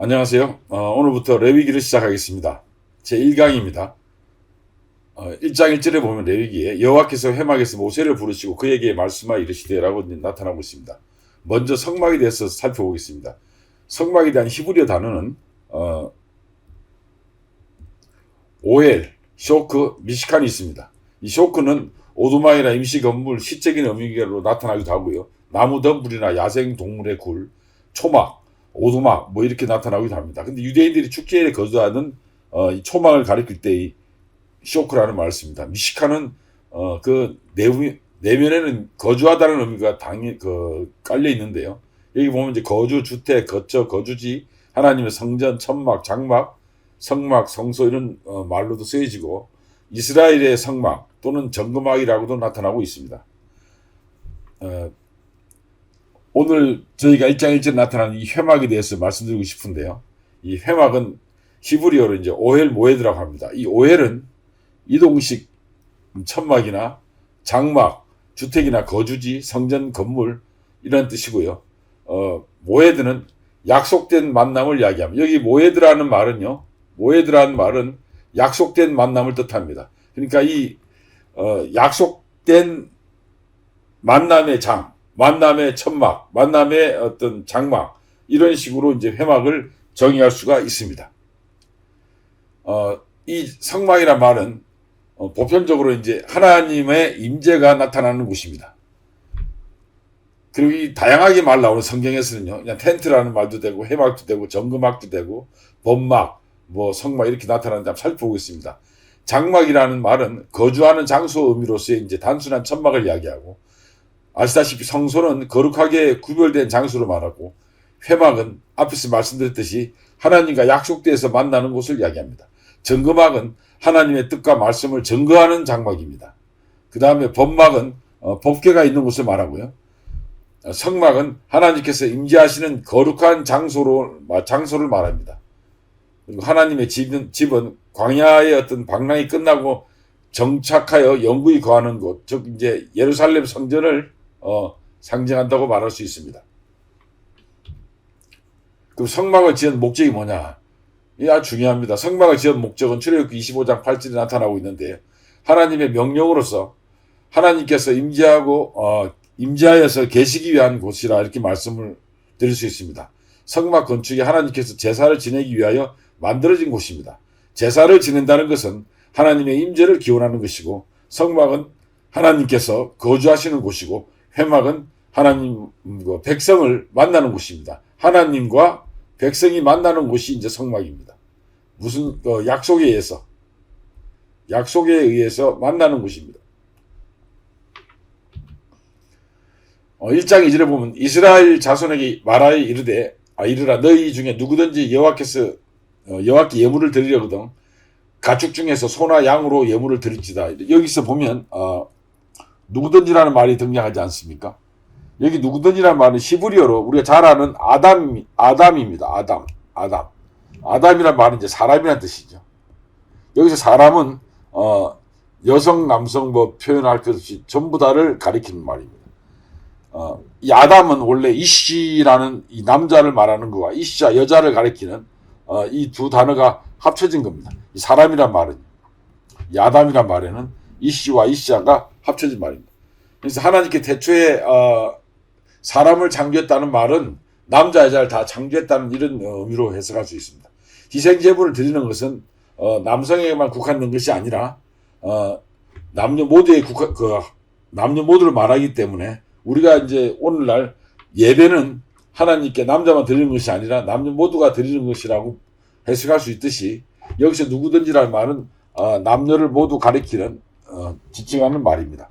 안녕하세요. 어, 오늘부터 레위기를 시작하겠습니다. 제 1강입니다. 어, 1장 1절에 보면 레위기에 여호와께서 회막에서 모세를 부르시고 그에게 말씀하여 이르시되라고 나타나고 있습니다. 먼저 성막에 대해서 살펴보겠습니다. 성막에 대한 히브리어 단어는 어, 오엘, 쇼크, 미시칸이 있습니다. 이 쇼크는 오두막이나 임시 건물, 시적인 의미로 나타나기도 하고요. 나무 덤불이나 야생 동물의 굴, 초막, 오두막 뭐 이렇게 나타나기도 합니다. 근데 유대인들이 축제에 거주하는 어, 이 초막을 가리킬 때이 쇼크라는 말을 씁니다. 미시카는 어, 그 내부 내면에는 거주하다는 의미가 당연 그 깔려 있는데요. 여기 보면 이제 거주, 주택, 거처, 거주지, 하나님의 성전, 천막, 장막, 성막, 성소 이런 어, 말로도 쓰여지고 이스라엘의 성막 또는 정금막이라고도 나타나고 있습니다. 어, 오늘 저희가 1장 1절에 나타나는 이 회막에 대해서 말씀드리고 싶은데요. 이 회막은 히브리어로 이제 오헬 모에드라고 합니다. 이 오헬은 이동식 천막이나 장막, 주택이나 거주지, 성전, 건물 이런 뜻이고요. 어, 모에드는 약속된 만남을 이야기합니다. 여기 모에드라는 말은요. 모에드라는 말은 약속된 만남을 뜻합니다. 그러니까 이 어, 약속된 만남의 장, 만남의 천막, 만남의 어떤 장막 이런 식으로 이제 회막을 정의할 수가 있습니다. 어, 이 성막이란 말은 어, 보편적으로 이제 하나님의 임재가 나타나는 곳입니다. 그리고 이 다양하게 말 나오는 성경에서는요, 그냥 텐트라는 말도 되고, 해막도 되고, 정금막도 되고, 범막, 뭐 성막 이렇게 나타나는데 한번 살펴보겠습니다. 장막이라는 말은 거주하는 장소 의미로서의 이제 단순한 천막을 이야기하고, 아시다시피 성소는 거룩하게 구별된 장소로 말하고, 회막은 앞에서 말씀드렸듯이 하나님과 약속대에서 만나는 곳을 이야기합니다. 정금막은 하나님의 뜻과 말씀을 증거하는 장막입니다. 그 다음에 법막은 어, 법궤가 있는 곳을 말하고요. 어, 성막은 하나님께서 임재하시는 거룩한 장소로 장소를 말합니다. 그리고 하나님의 집은, 집은 광야의 어떤 방랑이 끝나고 정착하여 영구히 거하는 곳, 즉 이제 예루살렘 성전을 어, 상징한다고 말할 수 있습니다. 그럼 성막을 지은 목적이 뭐냐? 이게 아주 중요합니다. 성막을 지은 목적은 출애굽기 25장 8절에 나타나고 있는데 하나님의 명령으로서 하나님께서 임재하고 어, 임재하여서 계시기 위한 곳이라 이렇게 말씀을 드릴 수 있습니다. 성막 건축이 하나님께서 제사를 지내기 위하여 만들어진 곳입니다. 제사를 지낸다는 것은 하나님의 임재를 기원하는 것이고 성막은 하나님께서 거주하시는 곳이고 회막은 하나님 그 백성을 만나는 곳입니다. 하나님과 백성이 만나는 곳이 이제 성막입니다. 무슨 어, 약속에 의해서 약속에 의해서 만나는 곳입니다. 어, 1장 2절에 보면 이스라엘 자손에게 말하여 이르되 아 이르라 너희 중에 누구든지 여호와께서 어, 여호와께 예물을 드리려거든 가축 중에서 소나 양으로 예물을 드릴지다. 여기서 보면 어, 누구든지라는 말이 등장하지 않습니까? 여기 누구든지라는 말은 히브리어로 우리가 잘 아는 아담 아담입니다. 아담 아담 아담이란 말은 이제 사람이란 뜻이죠. 여기서 사람은 어, 여성 남성 뭐 표현할 것 없이 전부 다를 가리키는 말입니다. 어, 이 아담은 원래 이씨라는 이 남자를 말하는 거와 이씨자 여자를 가리키는 어, 이 두 단어가 합쳐진 겁니다. 이 사람이란 말은 이 아담이란 말에는 이씨와 이씨자가 합쳐진 말입니다. 그래서 하나님께 대초에 어, 사람을 창조했다는 말은 남자 여자를 다 창조했다는 이런 의미로 해석할 수 있습니다. 희생 제물을 드리는 것은 어, 남성에게만 국한된 것이 아니라 어, 남녀 모두의 국한 그 남녀 모두를 말하기 때문에 우리가 이제 오늘날 예배는 하나님께 남자만 드리는 것이 아니라 남녀 모두가 드리는 것이라고 해석할 수 있듯이 여기서 누구든지라는 말은 어, 남녀를 모두 가리키는 어, 지칭하는 말입니다.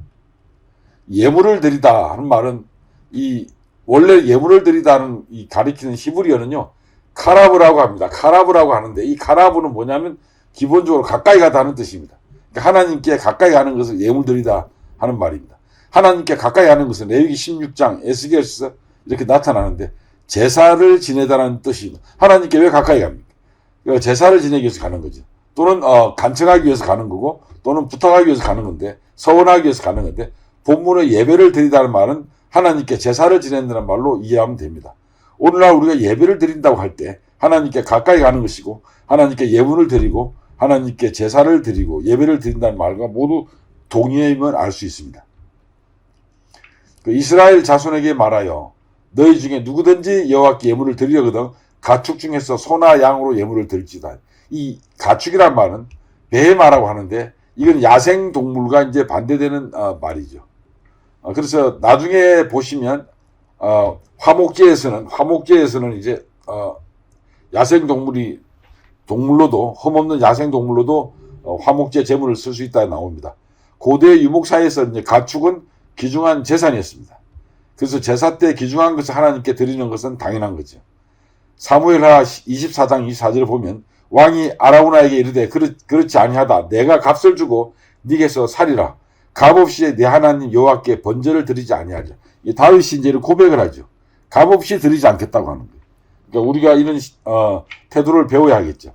예물을 드리다 하는 말은 이 원래 예물을 드리다는 이 가리키는 히브리어는요 카라브라고 합니다. 카라브라고 하는데 이 카라브는 뭐냐면 기본적으로 가까이 가다는 뜻입니다. 그러니까 하나님께 가까이 가는 것을 예물 드리다 하는 말입니다. 하나님께 가까이 가는 것은 레위기 16장 에스겔에서 이렇게 나타나는데 제사를 지내다라는 뜻입니다. 하나님께 왜 가까이 갑니까? 제사를 지내기 위해서 가는 거죠. 또는 어, 간청하기 위해서 가는 거고 또는 부탁하기 위해서 가는 건데 서원하기 위해서 가는 건데 본문의 예배를 드리다는 말은 하나님께 제사를 지낸다는 말로 이해하면 됩니다. 오늘날 우리가 예배를 드린다고 할 때 하나님께 가까이 가는 것이고 하나님께 예분을 드리고 하나님께 제사를 드리고 예배를 드린다는 말과 모두 동의임을 알 수 있습니다. 그 이스라엘 자손에게 말하여 너희 중에 누구든지 여호와께 예물을 드리려거든 가축 중에서 소나 양으로 예물을 드릴지다. 이 가축이란 말은 배마라고 하는데 이건 야생 동물과 이제 반대되는 어, 말이죠. 어, 그래서 나중에 보시면 어, 화목제에서는 화목제에서는 이제 어, 야생 동물이 동물로도 흠없는 야생 동물로도 어, 화목제 제물을 쓸 수 있다 나옵니다. 고대 유목사에서 이제 가축은 귀중한 재산이었습니다. 그래서 제사 때 귀중한 것을 하나님께 드리는 것은 당연한 거죠. 사무엘하 24장 24절을 보면 왕이 아라우나에게 이르되 그렇, 그렇지 아니하다. 내가 값을 주고 네게서 살이라. 값없이 내 하나님 여호와께 번제를 드리지 아니하리라. 이 다윗이 이제 고백을 하죠. 값없이 드리지 않겠다고 하는 거예요. 그러니까 우리가 이런 어, 태도를 배워야 하겠죠.